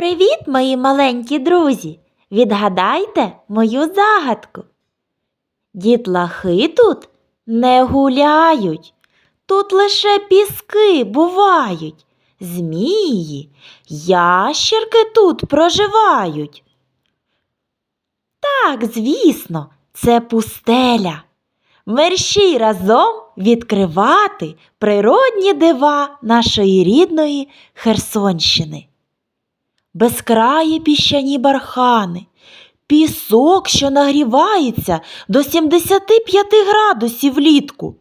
Привіт, мої маленькі друзі! Відгадайте мою загадку. Дітлахи тут не гуляють, тут лише піски бувають. Змії, ящерки тут проживають. Так, звісно, це пустеля. Мерщій разом відкривати природні дива нашої рідної Херсонщини. Безкраї піщані бархани, пісок, що нагрівається до 75 градусів влітку,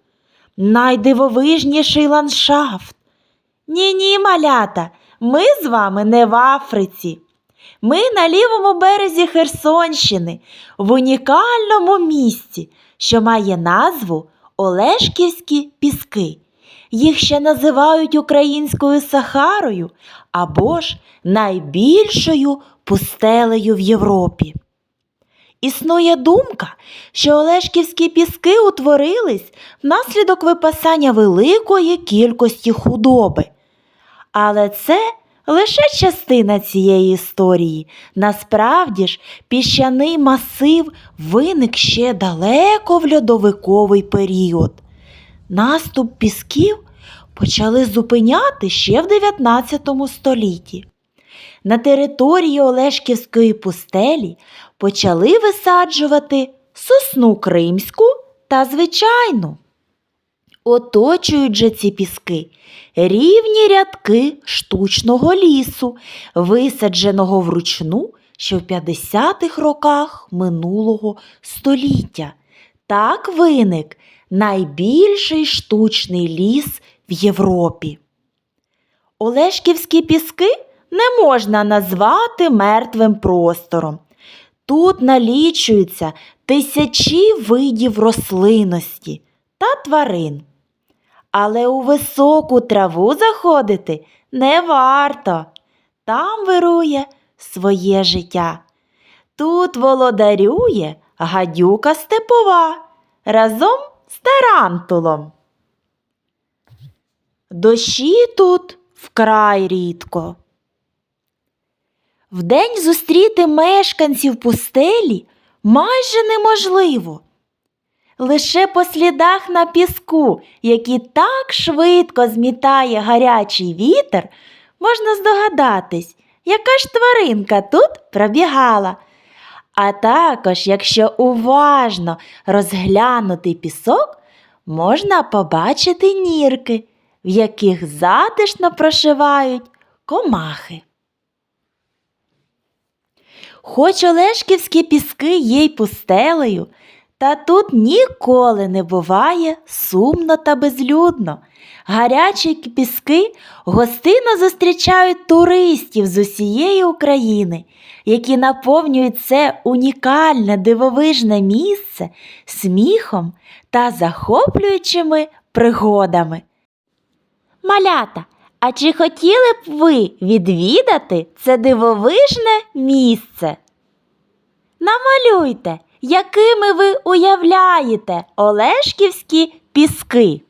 найдивовижніший ландшафт. Ні, ні, малята, ми з вами не в Африці. Ми на лівому березі Херсонщини, в унікальному місці, що має назву Олешківські піски. Їх ще називають українською Сахарою або ж найбільшою пустелею в Європі. Існує думка, що Олешківські піски утворились внаслідок випасання великої кількості худоби. Але це лише частина цієї історії. Насправді ж, піщаний масив виник ще далеко в льодовиковий період. Наступ пісків почали зупиняти ще в 19 столітті. На території Олешківської пустелі почали висаджувати сосну кримську та звичайну. Оточують же ці піски рівні рядки штучного лісу, висадженого вручну ще в 50-х роках минулого століття. Так виник найбільший штучний ліс в Європі. Олешківські піски не можна назвати мертвим простором. Тут налічуються тисячі видів рослинності та тварин. Але у високу траву заходити не варто. Там вирує своє життя. Тут володарює гадюка степова разом з тарантулом. Дощі тут вкрай рідко. Вдень зустріти мешканців пустелі майже неможливо. Лише по слідах на піску, які так швидко змітає гарячий вітер, можна здогадатись, яка ж тваринка тут пробігала. А також, якщо уважно розглянути пісок, можна побачити нірки, в яких затишно прошивають комахи. Хоч Олешківські піски є й пустелею, та тут ніколи не буває сумно та безлюдно. Гарячі піски гостинно зустрічають туристів з усієї України, які наповнюють це унікальне дивовижне місце сміхом та захоплюючими пригодами. Малята, а чи хотіли б ви відвідати це дивовижне місце? Намалюйте, якими ви уявляєте Олешківські піски.